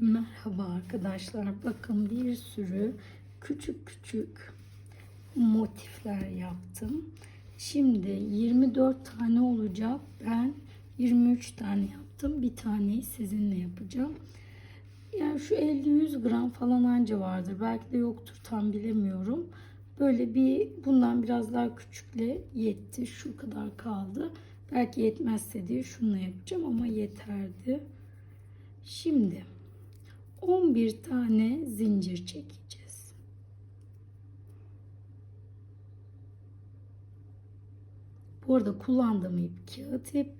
Merhaba arkadaşlar. Bakın bir sürü küçük küçük motifler yaptım. Şimdi 24 tane olacak. Ben 23 tane yaptım. Bir taneyi sizinle yapacağım. Yani şu 50-100 gram falan anca vardır. Belki de yoktur tam bilemiyorum. Böyle bir bundan biraz daha küçükle yetti. Şu kadar kaldı. Belki yetmezse diye şununla yapacağım ama yeterdi. Şimdi 11 tane zincir çekeceğiz. Bu arada kullandığım ip kağıt ip.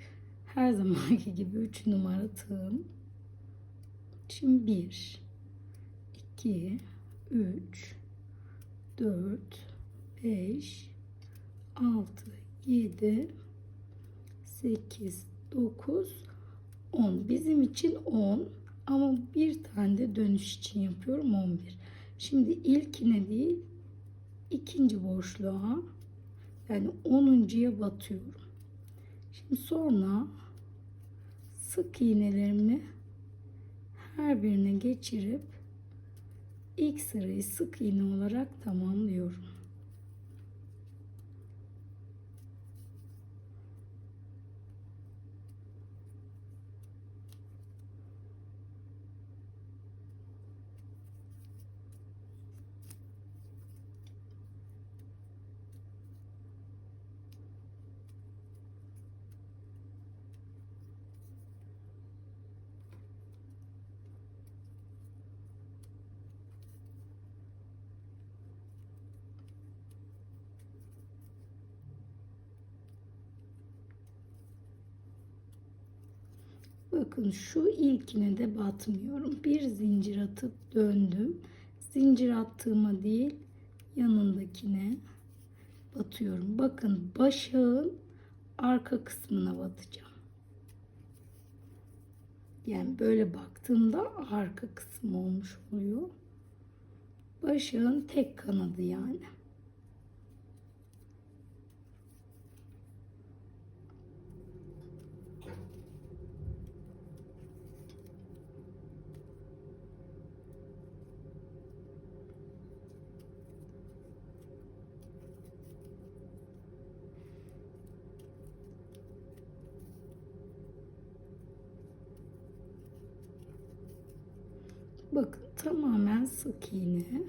Her zamanki gibi 3 numara tığım. Şimdi 1 2 3 4 5 6 7 8 9 10 bizim için 10 ama bir tane de dönüş için yapıyorum 11 şimdi ilkine değil ikinci boşluğa yani 10.ya batıyorum. Şimdi sonra sık iğnelerimi her birine geçirip ilk sırayı sık iğne olarak tamamlıyorum Bakın şu ilkine de batmıyorum. Bir zincir atıp döndüm. Zincir attığıma değil yanındakine batıyorum. Bakın başağın arka kısmına batacağım. Yani böyle baktığımda arka kısım olmuş oluyor. Başağın tek kanadı yani. Bakın tamamen sık iğne.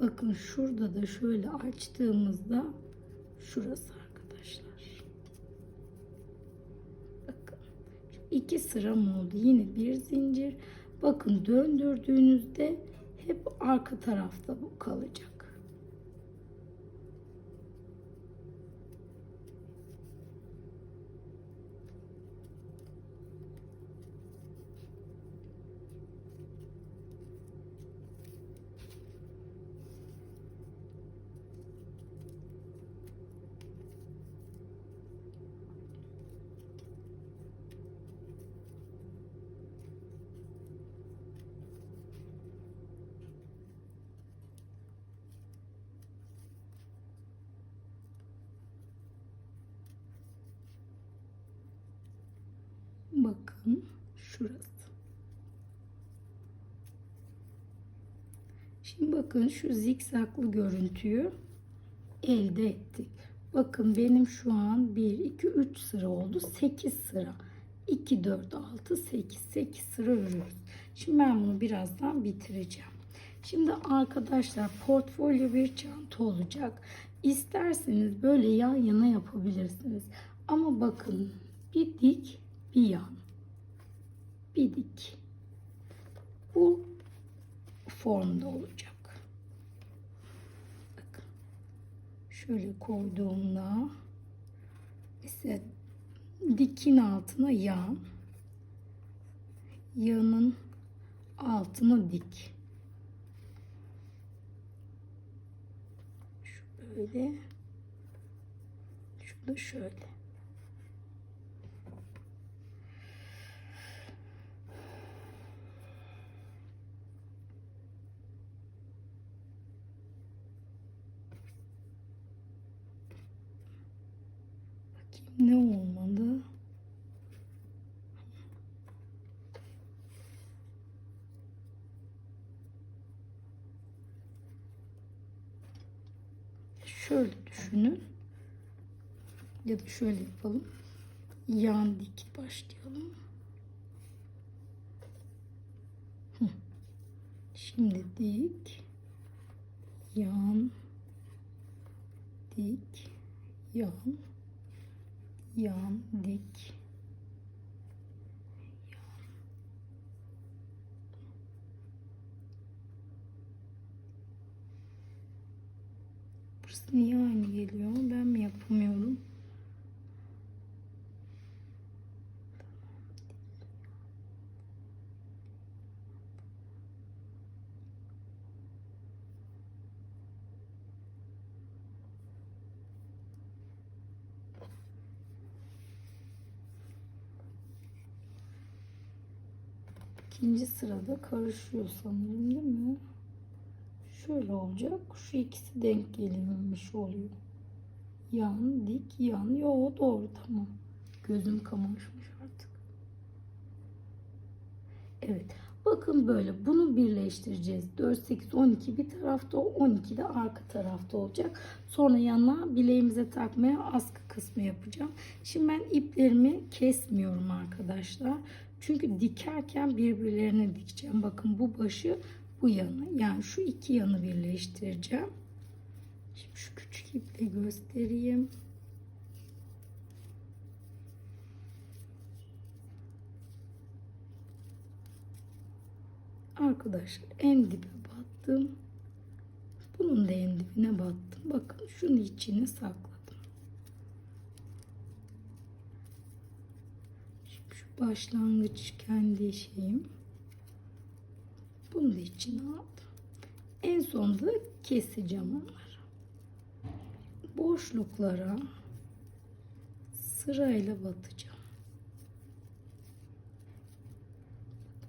Bakın şurada da şöyle açtığımızda şurası arkadaşlar. Bakın iki sıram oldu. Yine bir zincir. Bakın döndürdüğünüzde hep arka tarafta bu kalacak. Bakın şurası. Şimdi bakın şu zikzaklı görüntüyü elde ettik. Bakın benim şu an 1, 2, 3 sıra oldu. 8 sıra. 2, 4, 6, 8. 8 sıra örüyoruz. Şimdi ben bunu birazdan bitireceğim. Şimdi arkadaşlar portfolyo bir çanta olacak. İsterseniz böyle yan yana yapabilirsiniz. Ama bakın bir dik bir yan. Bir dik. Bu formda olacak. Bakın. Şöyle koyduğumda mesela dikin altına yan. Yanın altına dik. Şu böyle. Şu da şöyle. ne olmalı? Şöyle düşünün. Ya da şöyle yapalım. Yan dik başlayalım. Şimdi dik. Yan dik. Yan yan, dik, Burası niye aynı geliyor? Ben mi yapamıyorum? İkinci sırada karışıyor sanırım değil mi? Şöyle olacak. Şu ikisi denk gelmemiş oluyor. Yan, dik, yan. Yo doğru tamam. Gözüm kamaşmış artık. Evet. Bakın böyle. Bunu birleştireceğiz. 4, 8, 12 bir tarafta, 12 de arka tarafta olacak. Sonra yanına bileğimize takmaya askı kısmı yapacağım. Şimdi ben iplerimi kesmiyorum arkadaşlar. Çünkü dikerken birbirlerine dikeceğim. Bakın bu başı bu yanı. Yani şu iki yanı birleştireceğim. Şimdi şu küçük iple göstereyim. Arkadaşlar en dibe battım. Bunun da en dibine battım. Bakın şunu içine sakladım. Şimdi şu başlangıç kendi şeyim. Bunu da içine aldım. En sonunda keseceğim onları. Boşluklara sırayla batacağım.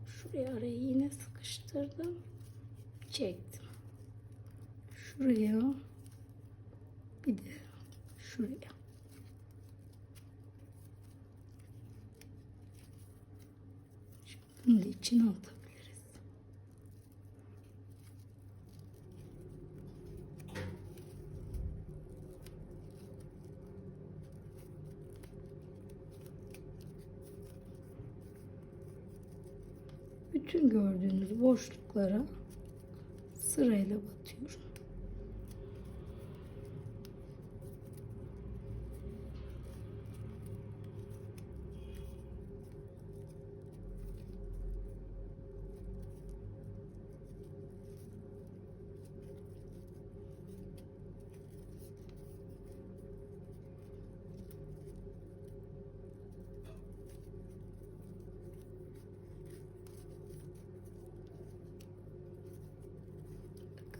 Şuraya araya yine sıkıştırdım. Çektim. Şuraya bir de şuraya. Bunu içine atabiliriz. Bütün gördüğünüz boşluklara sırayla batıyorum.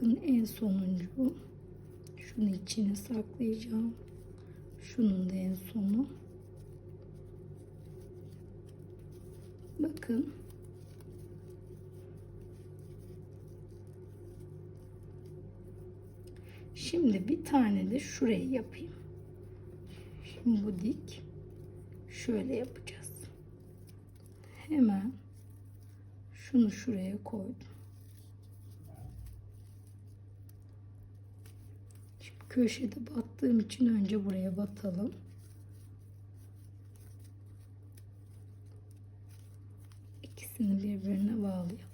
Bakın en sonuncu. Şunu içine saklayacağım. Şunun da en sonu. Bakın. Şimdi bir tane de şuraya yapayım. Şimdi bu dik. Şöyle yapacağız. Hemen şunu şuraya koydum. Köşede battığım için önce buraya batalım. İkisini birbirine bağlayalım.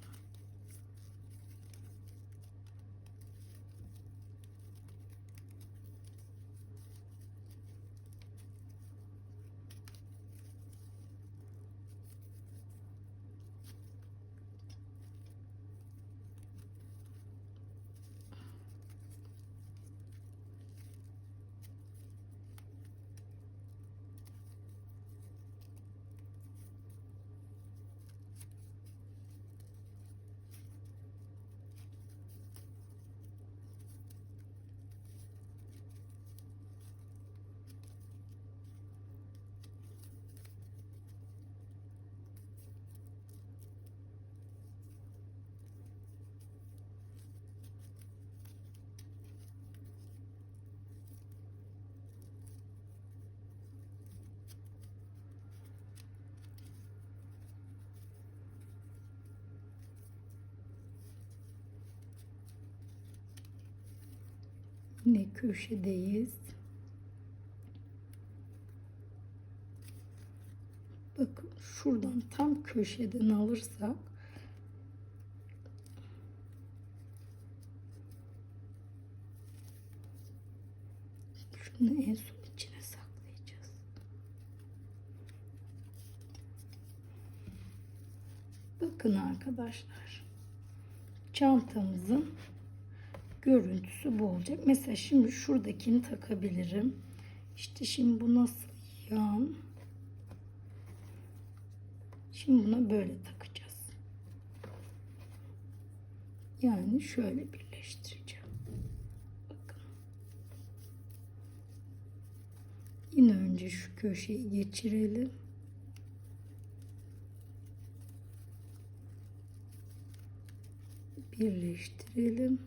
Yine köşedeyiz. Bakın şuradan tam köşeden alırsak şunu en son içine saklayacağız. Bakın arkadaşlar. Çantamızın görüntüsü bu olacak. Mesela şimdi şuradakini takabilirim. İşte şimdi bu nasıl yan? Şimdi buna böyle takacağız. Yani şöyle birleştireceğim. Bakın. Yine önce şu köşeyi geçirelim. Birleştirelim.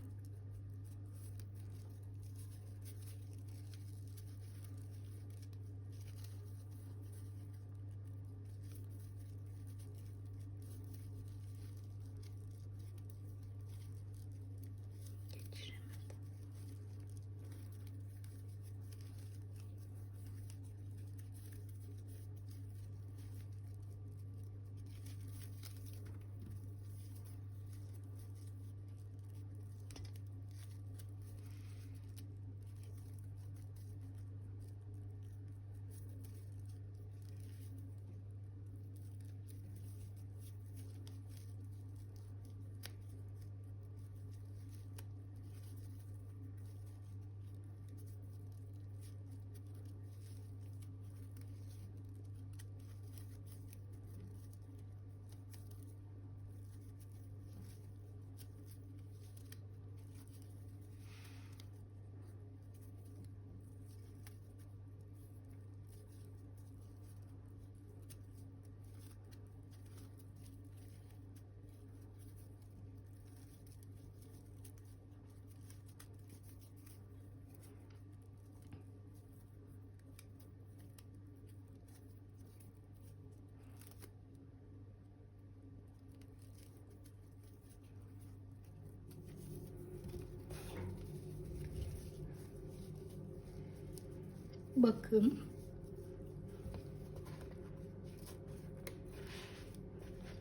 Bakın.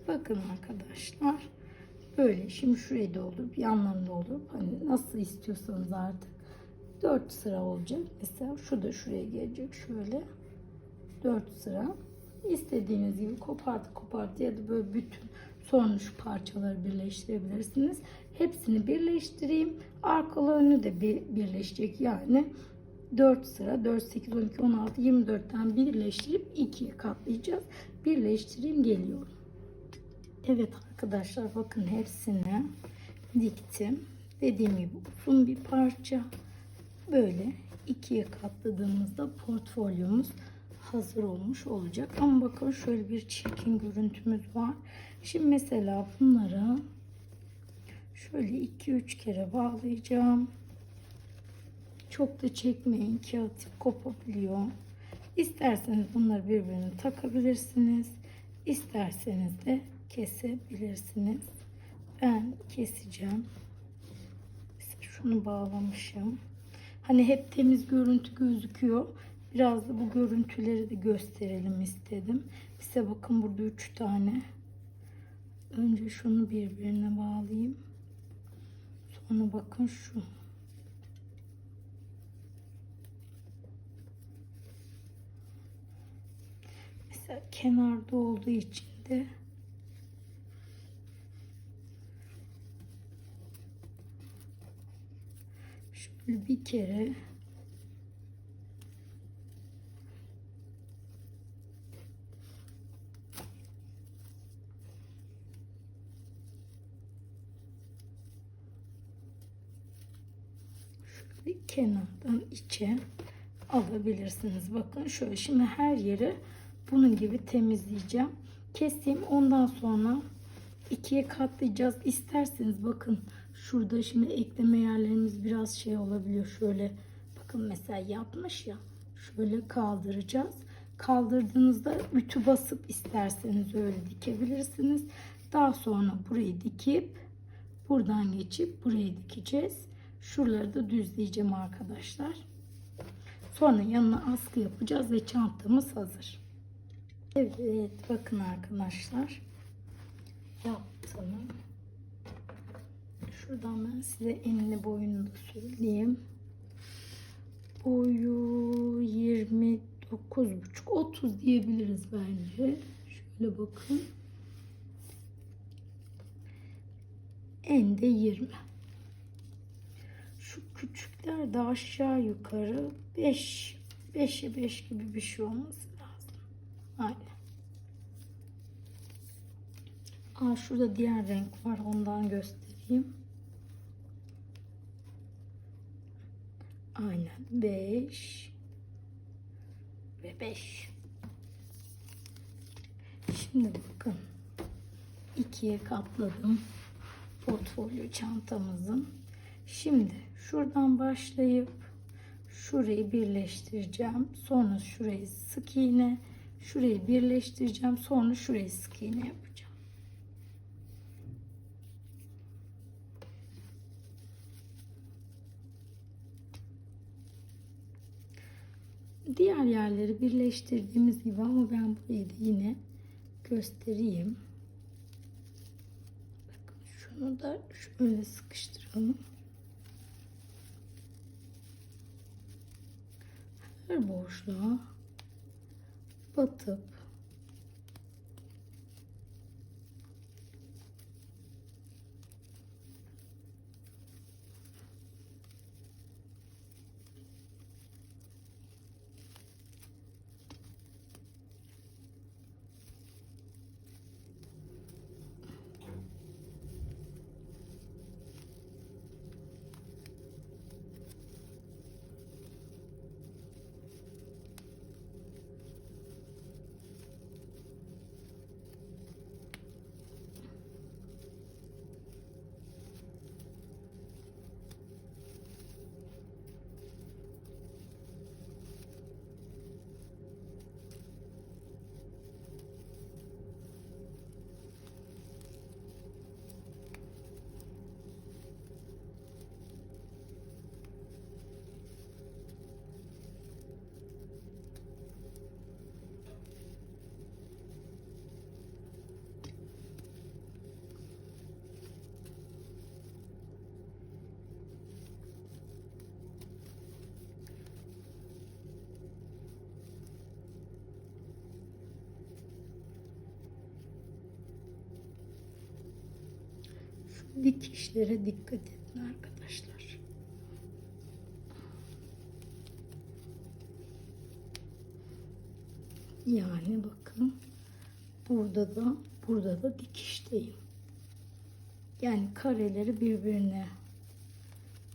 Bakın arkadaşlar. Böyle şimdi şurayı doldurup yanlarını doldurup hani nasıl istiyorsanız artık 4 sıra olacak. Mesela şu da şuraya gelecek. Şöyle 4 sıra. İstediğiniz gibi kopartı kopartı ya da böyle bütün sonra şu parçaları birleştirebilirsiniz. Hepsini birleştireyim. Arkalı önü de bir birleşecek. Yani 4 sıra 4, 8, 12, 16, 24'ten birleştirip 2'ye katlayacağız. Birleştireyim geliyorum. Evet arkadaşlar bakın hepsini diktim. Dediğim gibi uzun bir parça. Böyle ikiye katladığımızda portfolyomuz hazır olmuş olacak. Ama bakın şöyle bir çirkin görüntümüz var. Şimdi mesela bunları şöyle 2-3 kere bağlayacağım. Çok da çekmeyin. Kağıt kopabiliyor. İsterseniz bunları birbirine takabilirsiniz. İsterseniz de kesebilirsiniz. Ben keseceğim. Mesela şunu bağlamışım. Hani hep temiz görüntü gözüküyor. Biraz da bu görüntüleri de gösterelim istedim. Size bakın burada üç tane. Önce şunu birbirine bağlayayım. Sonra bakın şu. Kenarda olduğu için de şöyle bir kere şöyle kenardan içe alabilirsiniz. Bakın şöyle şimdi her yeri bunun gibi temizleyeceğim. Keseyim ondan sonra ikiye katlayacağız. İsterseniz bakın şurada şimdi ekleme yerlerimiz biraz şey olabiliyor. Şöyle bakın mesela yapmış ya şöyle kaldıracağız. Kaldırdığınızda ütü basıp isterseniz öyle dikebilirsiniz. Daha sonra burayı dikip buradan geçip burayı dikeceğiz. Şuraları da düzleyeceğim arkadaşlar. Sonra yanına askı yapacağız ve çantamız hazır. Evet bakın arkadaşlar. Yaptım. Şuradan ben size enini boyunu da söyleyeyim. Boyu 29,5 30 diyebiliriz bence. Şöyle bakın. En de 20. Şu küçükler de aşağı yukarı 5 5'e 5 gibi bir şey olması lazım. Aynen. Aa, şurada diğer renk var. Ondan göstereyim. Aynen 5 ve 5. Şimdi bakın ikiye katladım portfolyo çantamızın. Şimdi şuradan başlayıp şurayı birleştireceğim. Sonra şurayı sık iğne, şurayı birleştireceğim. Sonra şurayı sık iğne yapacağım. Diğer yerleri birleştirdiğimiz gibi ama ben burayı da yine göstereyim. Bakın şunu da şöyle sıkıştıralım. Her boşluğa batıp şu dikişlere dikkat edin arkadaşlar. Yani bakın burada da burada da dikişteyim. Yani kareleri birbirine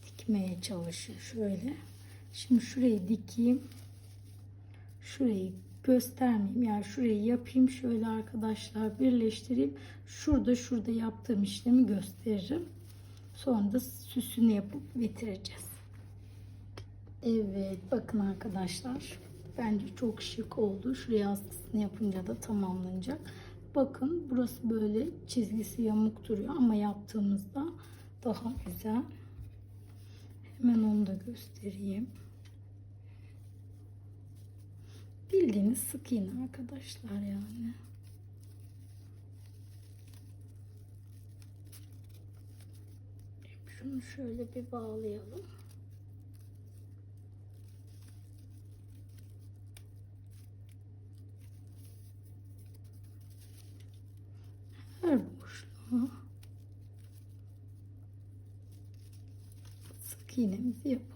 dikmeye çalışın şöyle. Şimdi şurayı dikeyim. Şurayı göstermeyeyim. Yani şurayı yapayım şöyle arkadaşlar birleştireyim. Şurada şurada yaptığım işlemi gösteririm. Sonra da süsünü yapıp bitireceğiz. Evet bakın arkadaşlar. Bence çok şık oldu. Şuraya askısını yapınca da tamamlanacak. Bakın burası böyle çizgisi yamuk duruyor ama yaptığımızda daha güzel. Hemen onu da göstereyim. Bildiğiniz sık iğne arkadaşlar yani. Şunu şöyle bir bağlayalım. Her boşluğa sık iğnemizi yapalım.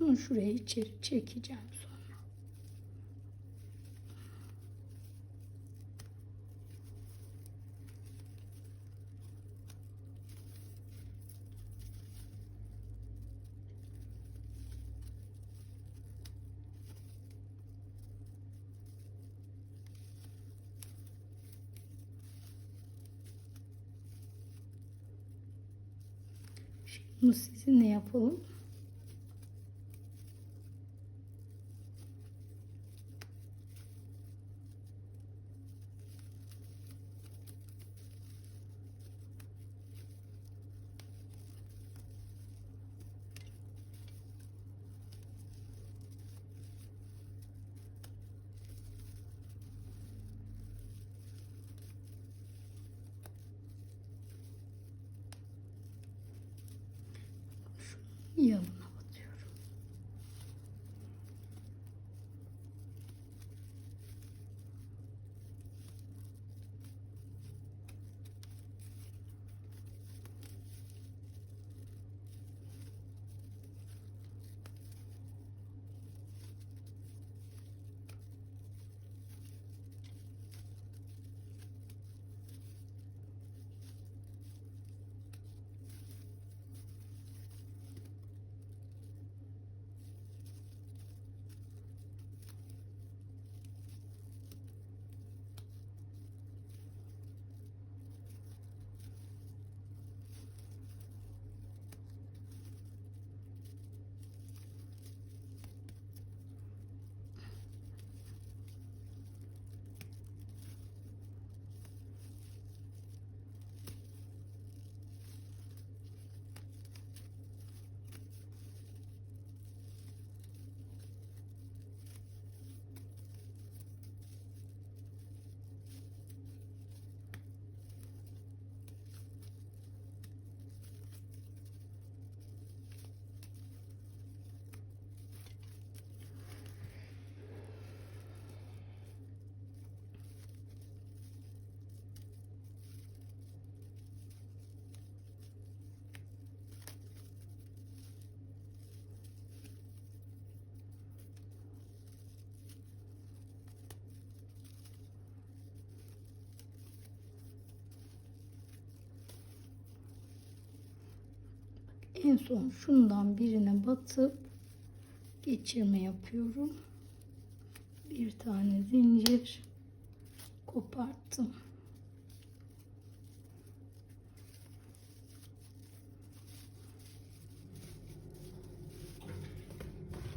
Şunu şuraya içeri çekeceğim sonra. Şimdi sizinle yapalım. Yanına batıyorum. En son şundan birine batıp geçirme yapıyorum. Bir tane zincir koparttım.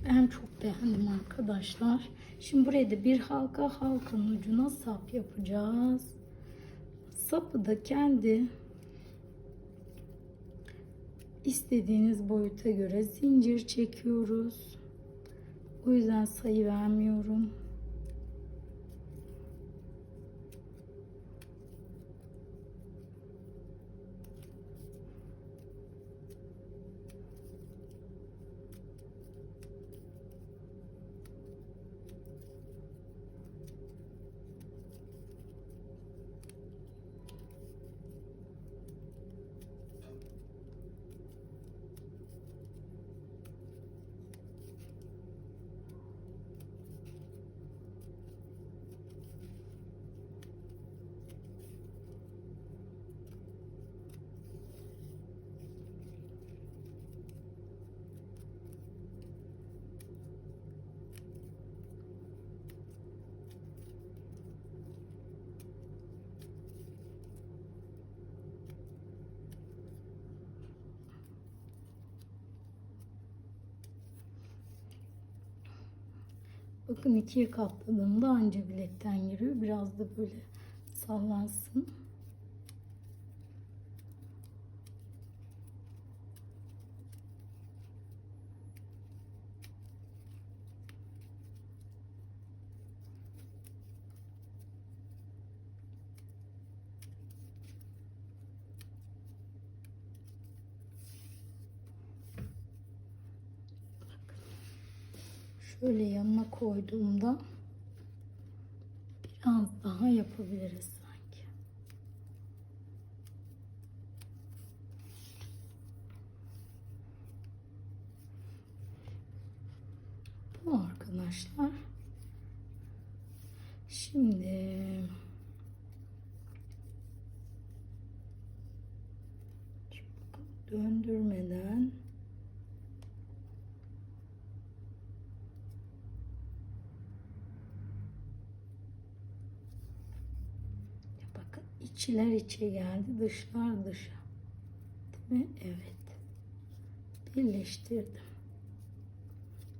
Ben çok beğendim arkadaşlar. Şimdi buraya da bir halka halkanın ucuna sap yapacağız. Sapı da kendi istediğiniz boyuta göre zincir çekiyoruz. O yüzden sayı vermiyorum. Bakın ikiye katladığımda anca bilekten giriyor. Biraz da böyle sallansın. Şöyle yanına koyduğumda biraz daha yapabiliriz sanki. Bu arkadaşlar. Şimdi döndürmeden Bakın içler içe geldi, dışlar dışa. Değil mi? Evet. birleştirdim.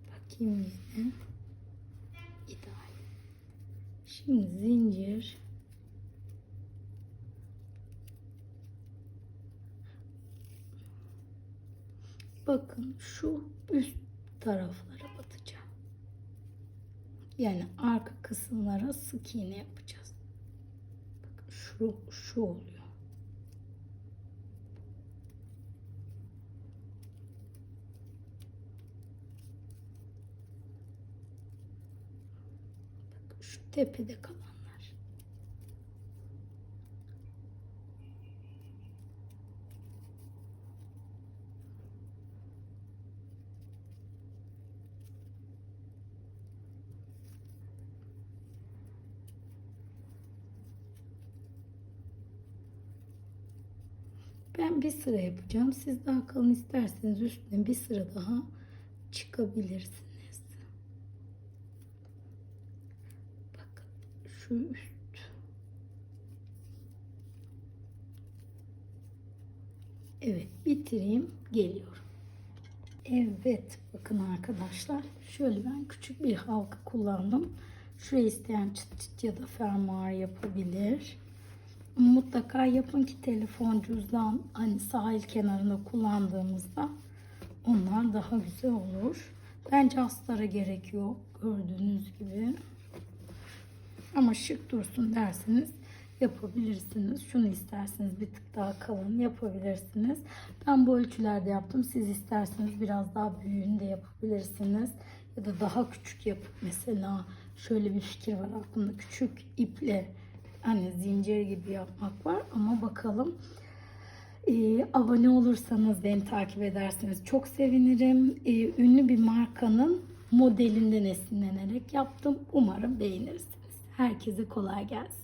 Bakayım yine. İdeal. Şimdi zincir Bakın şu üst taraflara batacağım. Yani arka kısımlara sık iğne yapacağız. Şu şu oluyor. Bakın şu tepede kalanlar. Ben bir sıra yapacağım. Siz daha kalın isterseniz üstüne bir sıra daha çıkabilirsiniz. Bakın şu üst. Evet bitireyim geliyorum. Evet bakın arkadaşlar şöyle ben küçük bir halka kullandım. Şuraya isteyen çıt çıt ya da fermuar yapabilir. Mutlaka yapın ki telefon cüzdan hani sahil kenarında kullandığımızda onlar daha güzel olur. Bence aslara gerek yok gördüğünüz gibi. Ama şık dursun derseniz yapabilirsiniz. Şunu isterseniz bir tık daha kalın yapabilirsiniz. Ben bu ölçülerde yaptım. Siz isterseniz biraz daha büyüğünü de yapabilirsiniz. Ya da daha küçük yapıp mesela şöyle bir fikir var aklımda. Küçük iple hani zincir gibi yapmak var ama bakalım. Ee, abone olursanız beni takip ederseniz çok sevinirim. Ee, ünlü bir markanın modelinden esinlenerek yaptım. Umarım beğenirsiniz. Herkese kolay gelsin.